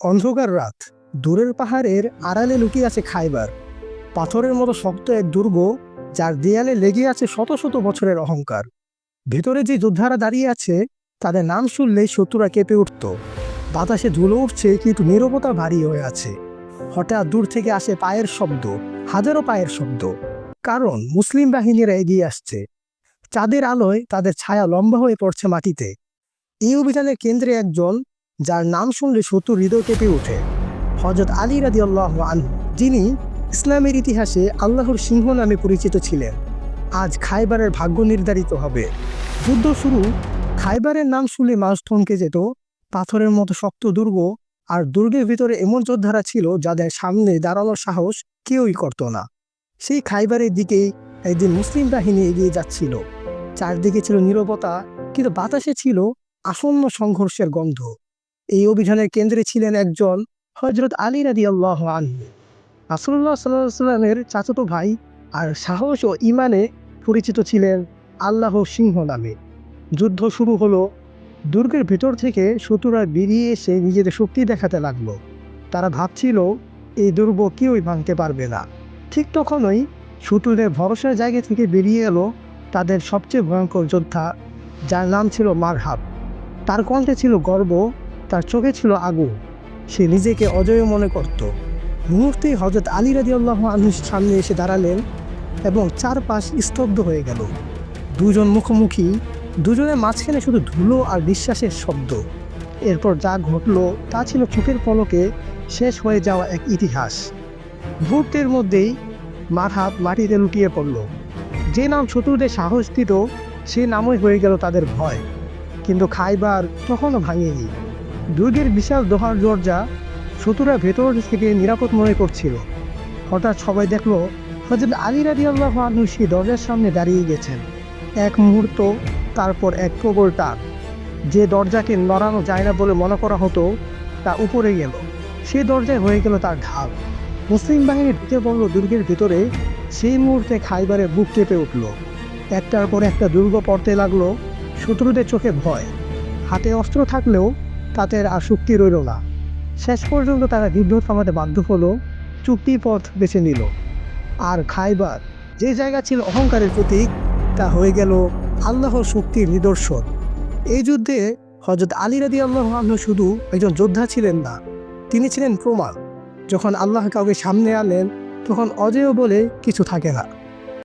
অন্ধকার রাত। দূরের পাহাড়ের আড়ালে লুকিয়ে আছে খাইবার। পাথরের মতো শক্ত এক দুর্গ, যার দেয়ালে লেগে আছে শত শত বছরের অহংকার। ভেতরে যে যোদ্ধারা দাঁড়িয়ে আছে, তাদের নাম শুনলেই শত্রুরা কেঁপে উঠত। বাতাসে ধুলো উঠছে, কিন্তু নীরবতা ভারী হয়ে আছে। হঠাৎ দূর থেকে আসে পায়ের শব্দ, হাজারো পায়ের শব্দ। কারণ মুসলিম বাহিনীরা এগিয়ে আসছে। চাঁদের আলোয় তাদের ছায়া লম্বা হয়ে পড়ছে মাটিতে। এই অভিযানের কেন্দ্রে একজন যার নাম শুনলে শত্রু হৃদয় কেঁপে ওঠে। হজরত আলী রাদি আল্লাহ আনহু, যিনি ইসলামের ইতিহাসে আল্লাহর সিংহ নামে পরিচিত ছিলেন, আজ খাইবারের ভাগ্য নির্ধারিত হবে। যুদ্ধ শুরু, খাইবারের নাম শুনলে মানুষ থমকে যেত, পাথরের মতো শক্ত দুর্গ আর দুর্গের ভিতরে এমন যোদ্ধারা ছিল যাদের সামনে দাঁড়ানোর সাহস কেউই করত না। সেই খাইবারের দিকেই একদিন মুসলিম বাহিনী এগিয়ে যাচ্ছিল। চারদিকে ছিল নীরবতা, কিন্তু বাতাসে ছিল আসন্ন সংঘর্ষের গন্ধ। এই অভিযানের কেন্দ্রে ছিলেন একজন হজরত আলী রাদি আল্লাহ আনহু রাসুল্লাহ সাল্লাহ সাল্লামের চাচাতো ভাই আর সাহস ও ইমানে পরিচিত ছিলেন আল্লাহ সিংহ নামে। যুদ্ধ শুরু হলো, দুর্গের ভেতর থেকে শত্রুরা বেরিয়ে এসে নিজেদের শক্তি দেখাতে লাগল। তারা ভাবছিল, এই দুর্গ কেউই ভাঙতে পারবে না। ঠিক তখনই শত্রুদের ভরসার জায়গা থেকে বেরিয়ে এলো তাদের সবচেয়ে ভয়ঙ্কর যোদ্ধা, যার নাম ছিল মারহাব। তার কণ্ঠে ছিল গর্ব তার চোখে ছিল আগুন সে নিজেকে অজয় মনে করত। মুহূর্তেই হজরত আলী রাজি আল্লাহ আনুর সামনে এসে দাঁড়ালেন এবং চারপাশ স্তব্ধ হয়ে গেল। দুজন মুখোমুখি, দুজনের মাঝখানে শুধু ধুলো আর বিশ্বাসের শব্দ। এরপর যা ঘটলো তা ছিল চোখের পলকে শেষ হয়ে যাওয়া এক ইতিহাস। মুহূর্তের মধ্যেই মারহাত মাটিতে লুটিয়ে পড়ল। যে নাম শত্রুদের সাহস দিত সে নামই হয়ে গেল তাদের ভয়। কিন্তু খাইবার তখনও ভাঙেনি। দুর্গের বিশাল দোহার দরজা শত্রুরা ভেতর থেকে নিরাপদ মনে করছিল। হঠাৎ সবাই দেখল হজরত আলী রাজি আল্লাহ আনহু সেই দরজার সামনে দাঁড়িয়ে গেছেন। এক মুহূর্ত, তারপর এক প্রবল টান। যে দরজাকে নড়ানো যায় না বলে মনে করা হতো, তা উপরে গেল। সে দরজায় হয়ে গেল তার ঢাল মুসলিম বাহিনী ঢুকে পড়ল দুর্গের ভিতরে। সেই মুহূর্তে খাইবারে বুক কেঁপে উঠল। একটার পর একটা দুর্গ পড়তে লাগল। শত্রুদের চোখে ভয়। হাতে অস্ত্র থাকলেও তাদের আর শক্তি রইল না। শেষ পর্যন্ত তারা যুদ্ধ থামাতে বাধ্য হলো, চুক্তি পথ বেছে নিল। আর খাইবার যে জায়গা ছিল অহংকারের প্রতীক, তা হয়ে গেল আল্লাহর শক্তির নিদর্শন। এই যুদ্ধে হজরত আলী রাদি আল্লাহ শুধু একজন যোদ্ধা ছিলেন না, তিনি ছিলেন প্রমাণ। যখন আল্লাহ কাউকে সামনে আনেন, তখন অজেয় বলে কিছু থাকে না।